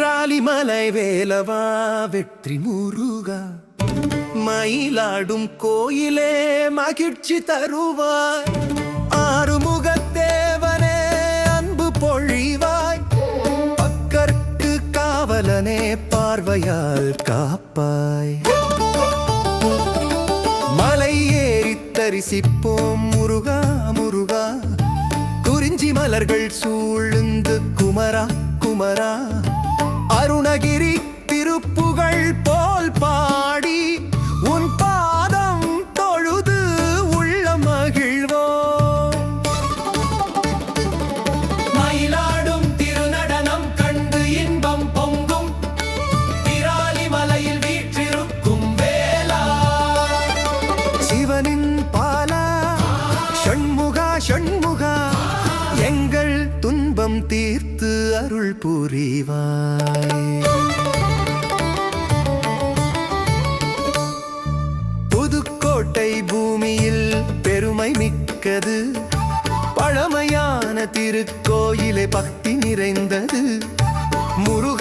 வேலவா வெற்றி முருகா. மயிலாடும் கோயிலே மகிழ்ச்சி தருவாய். ஆறுமுகத்தேவனே அன்பு பொழிவாய். பக்கர்க்கு காவலனே பார்வையால் காப்பாய். மலை ஏறி தரிசிப்போம் முருகா முருகா. குறிஞ்சி மலர்கள் சூழ்ந்து குமரா குமரா. அருணகிரி திருப்புகழ் போ தீர்த்து அருள் புரிவாய். புதுக்கோட்டை பூமியில் பெருமை மிக்கது. பழமையான திருக்கோயிலே பக்தி நிறைந்தது. முருக